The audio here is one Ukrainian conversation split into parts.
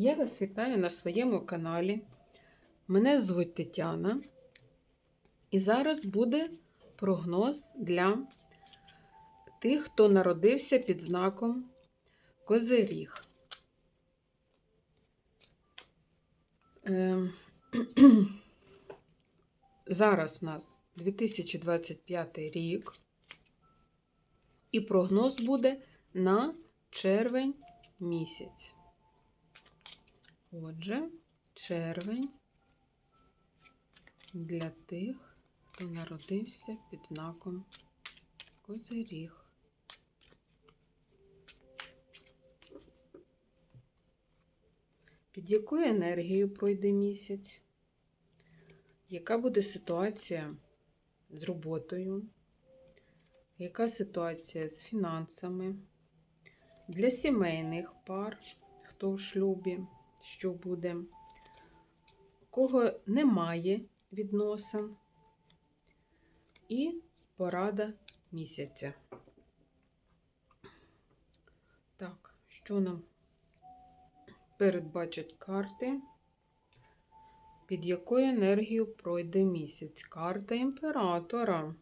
Я вас вітаю на своєму каналі. Мене звуть Тетяна. І зараз буде прогноз для тих, хто народився під знаком Козиріг. Ем, Зараз у нас 2025 рік, і прогноз буде на червень місяць. Отже, червень для тих, хто народився під знаком Козиріг. Під якою енергією пройде місяць? Яка буде ситуація з роботою? Яка ситуація з фінансами? Для сімейних пар, хто в шлюбі, що буде? Кого немає відносин? І порада місяця. Так, що нам передбачать карти? Під якою енергією пройде місяць? Карта імператора.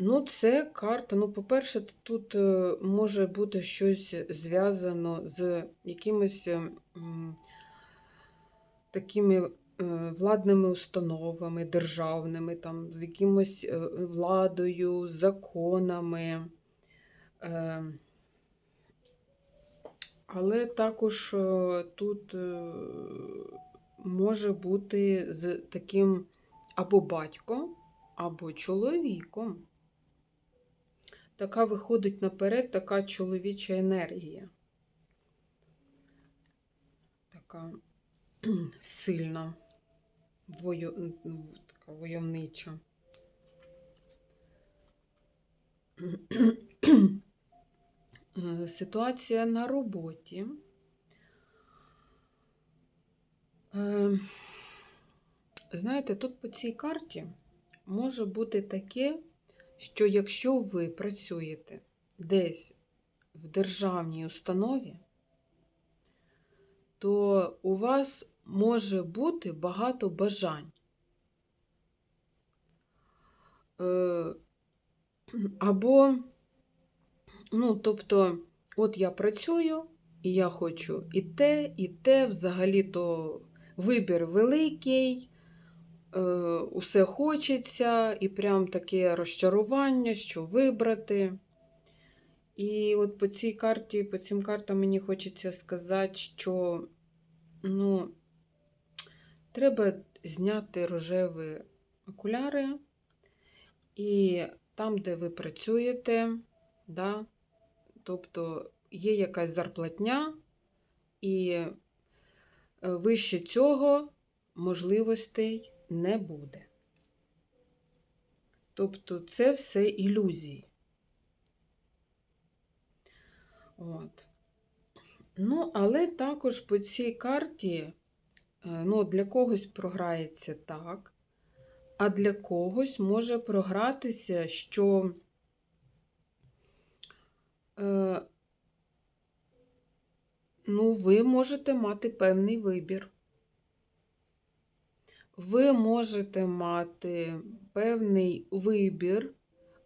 Ну, це карта. Ну, по-перше, тут е, може бути щось зв'язано з якимись е, такими е, владними установами, державними, там, з якимось владою, законами. Але також тут може бути з таким або батьком, або чоловіком. Така виходить наперед така чоловіча енергія. Така сильна, вою... така войовнича. Ситуація на роботі. Е, Знаєте, тут по цій карті може бути таке, що якщо ви працюєте десь в державній установі, то у вас може бути багато бажань. Е, Або Ну, тобто, от я працюю, і я хочу і те, і те, взагалі-то вибір великий, усе хочеться, і прям таке розчарування, що вибрати. І от по цій карті, по цим картам мені хочеться сказати, що ну, треба зняти рожеві окуляри, і там, де ви працюєте, да, Тобто є якась зарплатня, і е, вище цього можливостей не буде. Тобто це все ілюзії. От. Ну, але також по цій карті е, ну, для когось програється так, а для когось може програтися, що Е, ну, ви можете мати певний вибір. Ви можете мати певний вибір,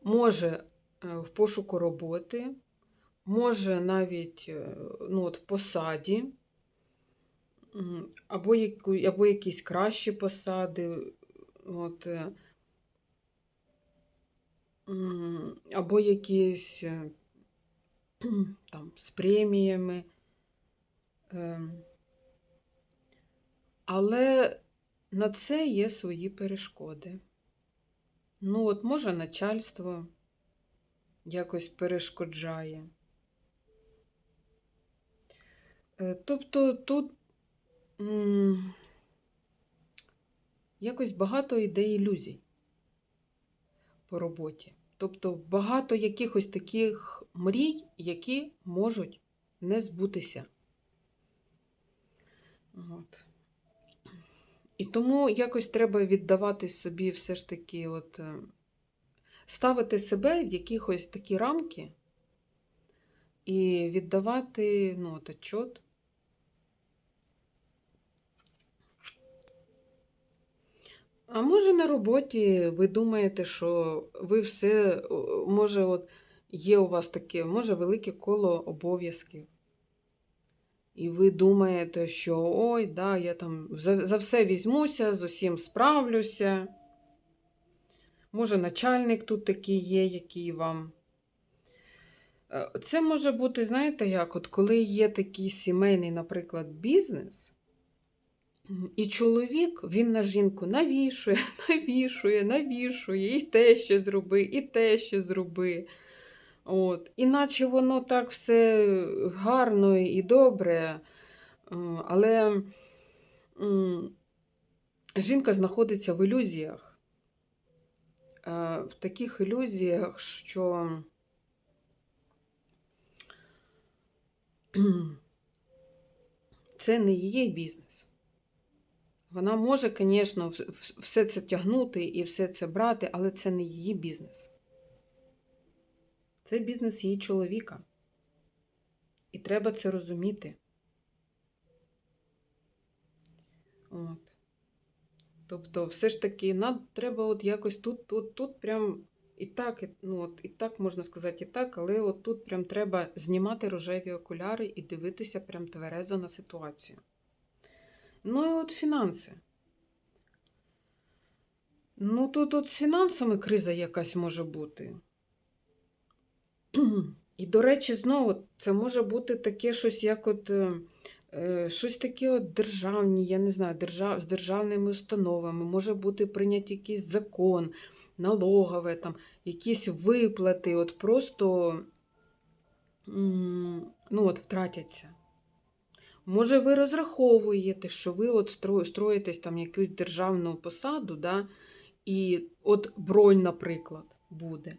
може е, в пошуку роботи, може навіть е, ну, от, посаді, або, або якісь кращі посади, от, або якісь там, з преміями. Ем. Але на це є свої перешкоди. Ну, от, може, начальство якось перешкоджає. Е, тобто тут м якось багато ідей ілюзій по роботі. Тобто багато якихось таких мрій, які можуть не збутися. От. І тому якось треба віддавати собі все ж таки, от, е, ставити себе в якихось такі рамки, і віддавати ну, от, отчет. А може на роботі ви думаєте, що ви все, може, от є у вас таке, може, велике коло обов'язків. І ви думаєте, що ой, да, я там за, за все візьмуся, з усім справлюся. Може, начальник тут такий є, який вам. Е, Це може бути, знаєте, як, от коли є такий сімейний, наприклад, бізнес, і чоловік він на жінку навішує, навішує, навішує, і те ще зроби, і те ще зроби. От. Іначе воно так все гарно і добре. Е, Але жінка знаходиться в ілюзіях. Е, В таких ілюзіях, що це не її бізнес. Вона може, звісно, вс- вс- все це тягнути і все це брати, але це не її бізнес. Це бізнес її чоловіка. І треба це розуміти. От. Тобто, все ж таки, нам треба от якось тут, тут, тут прям і так, ну, от, і так можна сказати, і так, але от тут прям треба знімати рожеві окуляри і дивитися прям тверезо на ситуацію. Ну і от фінанси. Ну, тут от з фінансами криза якась може бути. І, до речі, знову це може бути таке щось, як от е, е, щось таке от державні, я не знаю, держав, з державними установами, може бути прийнятий якийсь закон, налогове, там, якісь виплати, от просто ну, от втратяться. Може, ви розраховуєте, що ви от строїтесь там якусь державну посаду, да, і от бронь, наприклад, буде.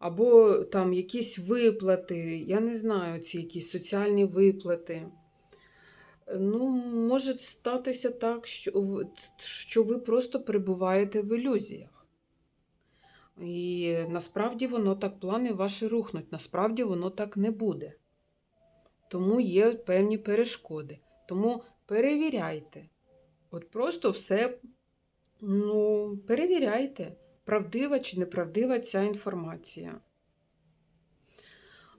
Або там якісь виплати, я не знаю, ці якісь соціальні виплати. Ну, може статися так, що, що ви просто перебуваєте в ілюзіях. І насправді воно так, плани ваші рухнуть, насправді воно так не буде. Тому є певні перешкоди. Тому перевіряйте. От просто все ну, перевіряйте, правдива чи неправдива ця інформація.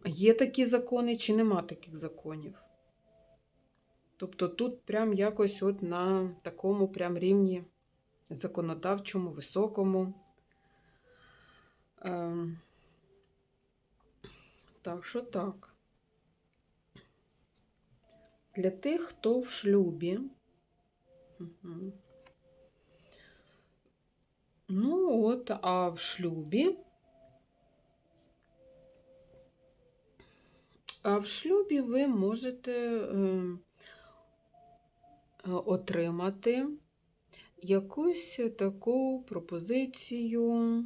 Є такі закони чи нема таких законів? Тобто тут прям якось от на такому прям рівні законодавчому, високому. Ем, так що так. Для тих, хто в шлюбі. Ну от, а в шлюбі. А в шлюбі ви можете е, е, отримати якусь таку пропозицію.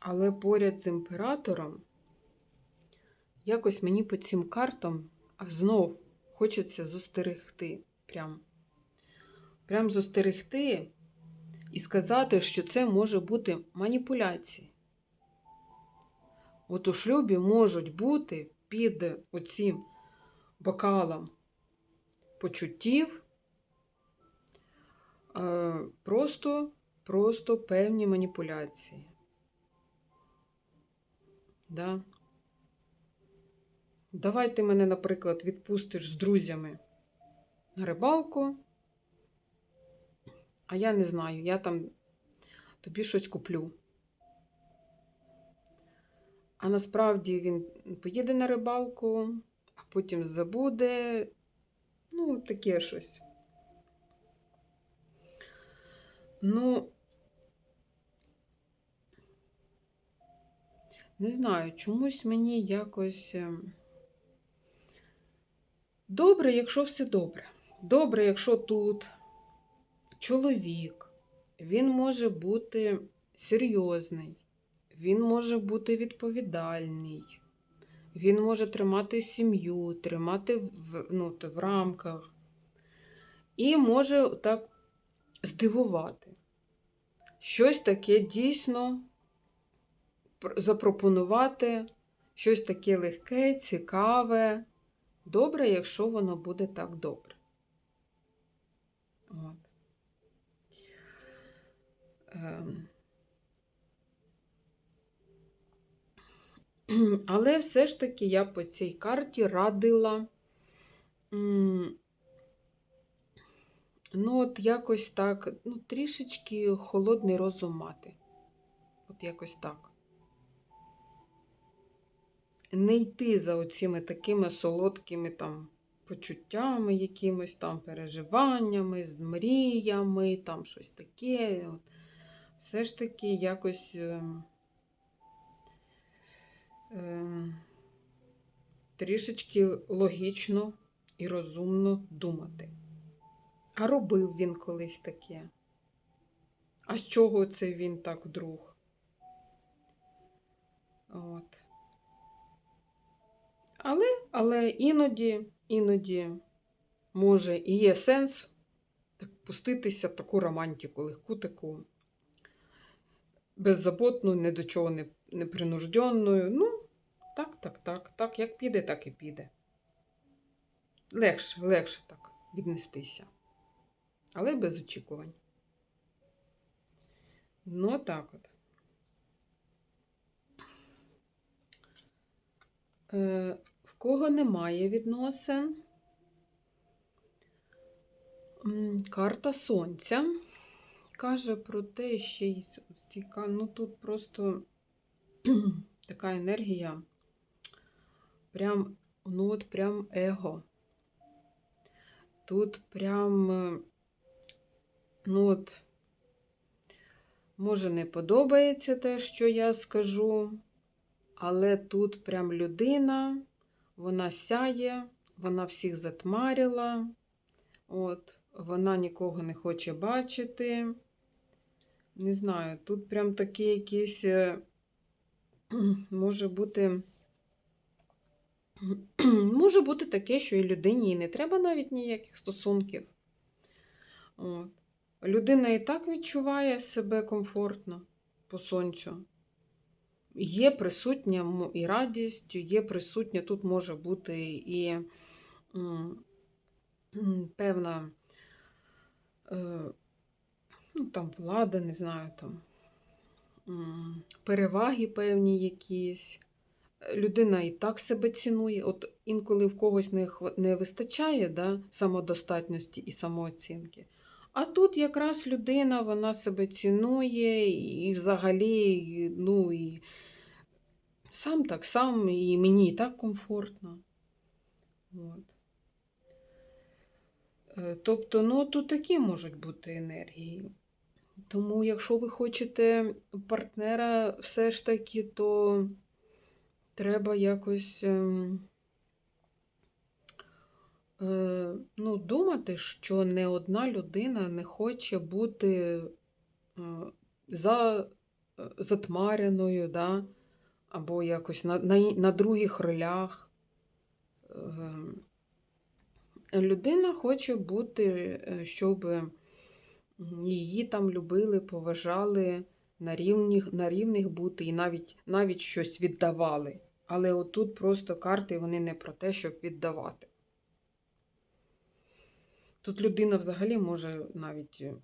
Але поряд з імператором якось мені по цим картам знов хочеться застерегти. Прям, прям застерегти і сказати, що це може бути маніпуляції. От у шлюбі можуть бути під оцим бокалом почуттів е, просто, просто певні маніпуляції. Да? Давай ти мене, наприклад, відпустиш з друзями на рибалку, а я не знаю, я там тобі щось куплю. А насправді він поїде на рибалку, а потім забуде. Ну, таке щось. Ну, не знаю, чомусь мені якось. ем, Добре, якщо все добре. Добре, якщо тут чоловік, він може бути серйозний, він може бути відповідальний, він може тримати сім'ю, тримати в, ну, в рамках і може так здивувати. Щось таке дійсно запропонувати щось таке легке, цікаве. Добре, якщо воно буде так добре. От. Ем. Але все ж таки я по цій карті радила. Ну, от якось так, ну, трішечки холодний розум мати. От якось так. Не йти за оціми такими солодкими там почуттями, якимось там переживаннями, з мріями, там щось таке. От. Все ж таки якось. ем, ем, трішечки логічно і розумно думати. А робив він колись таке? А з чого це він так вдруг? От. Але, але іноді, іноді, може, і є сенс так пуститися таку романтику, легку таку, беззаботну, ні до чого не, не принужденною. Ну, так, так, так, так, як піде, так і піде. Легше, легше так віднестися. Але без очікувань. Ну, так от. Е, в кого немає відносин? Карта Сонця каже про те, що й ціка- ну тут просто така енергія, прям, ну от прям его. Тут прям, ну от, може, не подобається те, що я скажу, але тут прям людина, вона сяє, вона всіх затмарила, от, вона нікого не хоче бачити. Не знаю, тут прям такі якісь, е, може бути, може бути таке, що і людині і не треба навіть ніяких стосунків. От. Людина і так відчуває себе комфортно по сонцю. Є присутня і радість, є присутня, тут може бути і певна е, ну, там, влада, не знаю, там, переваги певні якісь. Людина і так себе цінує. От інколи в когось не, не вистачає да, самодостатності і самооцінки. А тут якраз людина, вона себе цінує і взагалі, ну і сам так сам, і мені і так комфортно. От. Е, Тобто, ну, тут такі можуть бути енергії. Тому, якщо ви хочете партнера все ж таки, то треба якось ем, е, ну, думати, що не одна людина не хоче бути е, за, е, затмареною, да? або якось на, на, на других ролях. Ем, Людина хоче бути, щоб її там любили, поважали, на рівних, на рівних бути і навіть, навіть щось віддавали. Але отут просто карти вони не про те, щоб віддавати. Тут людина взагалі може навіть е,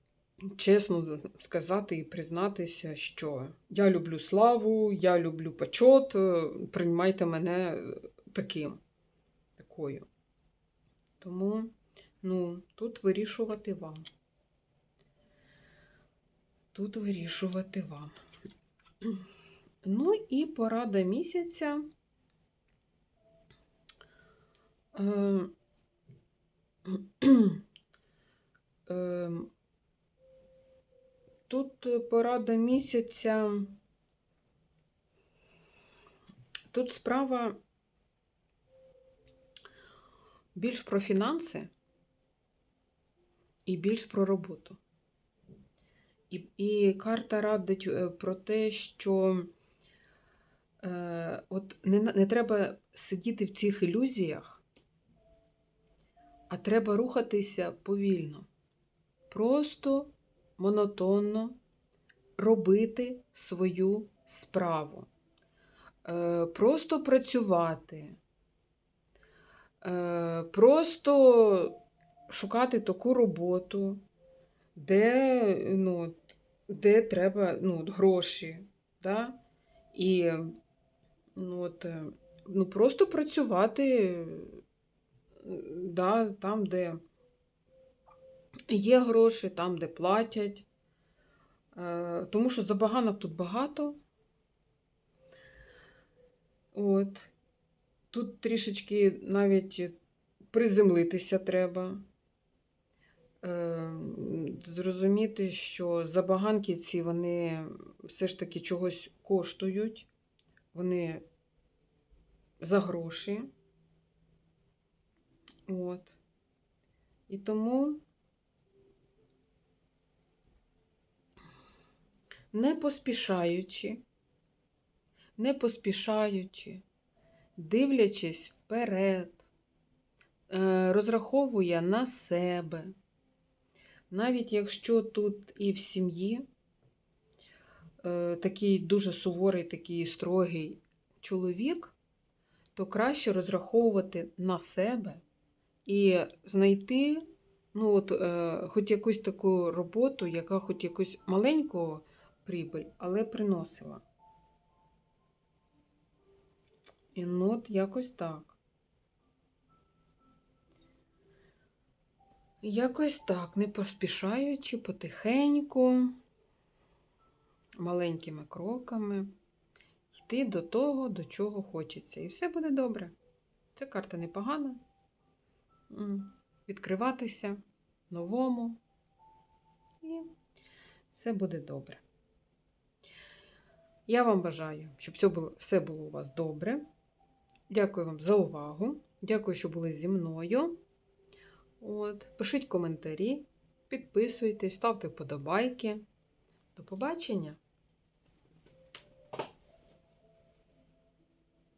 чесно сказати і признатися, що я люблю славу, я люблю почот, е, приймайте мене е, таким, такою. Тому, ну, тут вирішувати вам. Тут вирішувати вам. Ну і порада місяця. Е, е, Тут порада місяця. Тут справа більш про фінанси і більш про роботу. І, і карта радить е, про те, що е, от не, не треба сидіти в цих ілюзіях, а треба рухатися повільно. Просто монотонно робити свою справу. е, просто працювати, е, просто шукати таку роботу, де, ну, де треба ну, от гроші. Да? І ну, от, е, ну, просто працювати да, там, де є гроші, там, де платять. Е, Тому що забаганок тут багато. От. Тут трішечки навіть приземлитися треба. Е, Зрозуміти, що забаганки ці вони все ж таки чогось коштують. Вони за гроші. От. І тому не поспішаючи, не поспішаючи, дивлячись вперед, е, розраховує на себе. Навіть якщо тут і в сім'ї е, такий дуже суворий, такий строгий чоловік, то краще розраховувати на себе і знайти ну, от, е, хоч якусь таку роботу, яка хоч якусь маленьку прибиль, але приносила. І ну, от якось так. Якось так, не поспішаючи, потихеньку, маленькими кроками, йти до того, до чого хочеться. І все буде добре. Ця карта непогана. Відкриватися новому. І все буде добре. Я вам бажаю, щоб все було, все було у вас добре. Дякую вам за увагу. Дякую, що були зі мною. От, пишіть коментарі, підписуйтесь, ставте вподобайки. До побачення!